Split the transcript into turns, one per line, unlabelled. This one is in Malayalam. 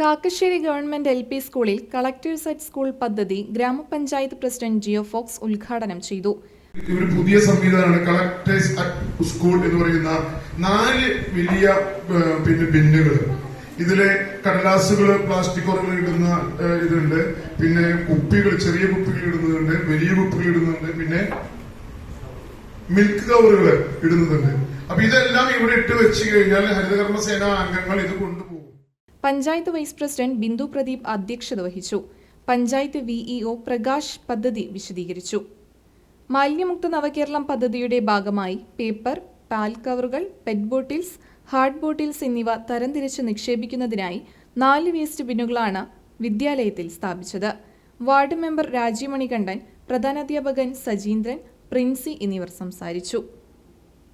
കാക്കശ്ശേരി ഗവൺമെന്റ് എൽ പി സ്കൂളിൽ കളക്ടീവ് സെറ്റ് സ്കൂൾ പദ്ധതി ഗ്രാമപഞ്ചായത്ത് പ്രസിഡന്റ് ജിയോ ഫോക്സ് ഉദ്ഘാടനം ചെയ്തു.
ഒരു പുതിയ സംവിധാനമാണ് കളക്ടേഴ്സ് അറ്റ് സ്കൂൾ എന്ന് പറയുന്ന നാല് വലിയ പിന്നെ ബിന്നുകൾ ഇതിലെ കടലാസുകൾ പ്ലാസ്റ്റിക് കവറുകൾ ഇടുന്ന ഇതുണ്ട്. പിന്നെ കുപ്പികൾ ചെറിയ കുപ്പികൾ ഇടുന്നുണ്ട് വലിയ കുപ്പികൾ ഇടുന്നുണ്ട് പിന്നെ മിൽക്ക് കവറുകൾ ഇടുന്നുണ്ട് അപ്പൊ ഇതെല്ലാം ഇവിടെ ഇട്ട് വെച്ച് കഴിഞ്ഞാൽ ഹരിതകർമ്മ സേന അംഗങ്ങൾ ഇത് കൊണ്ടുപോകും.
പഞ്ചായത്ത് വൈസ് പ്രസിഡന്റ് ബിന്ദു പ്രദീപ് അധ്യക്ഷത വഹിച്ചു. പഞ്ചായത്ത് വിഇഒ പ്രകാശ് പദ്ധതി വിശദീകരിച്ചു. മാലിന്യമുക്ത നവകേരളം പദ്ധതിയുടെ ഭാഗമായി പേപ്പർ പാൽ കവറുകൾ പെറ്റ് ബോട്ടിൽസ് ഹാർഡ് ബോട്ടിൽസ് എന്നിവ തരംതിരിച്ച് നിക്ഷേപിക്കുന്നതിനായി നാല് വേസ്റ്റ് ബിന്നുകളാണ് വിദ്യാലയത്തിൽ സ്ഥാപിച്ചത്. വാർഡ് മെമ്പർ രാജീവ് മണികണ്ഠൻ പ്രധാനാധ്യാപകൻ സജീന്ദ്രൻ പ്രിൻസി എന്നിവർ സംസാരിച്ചു.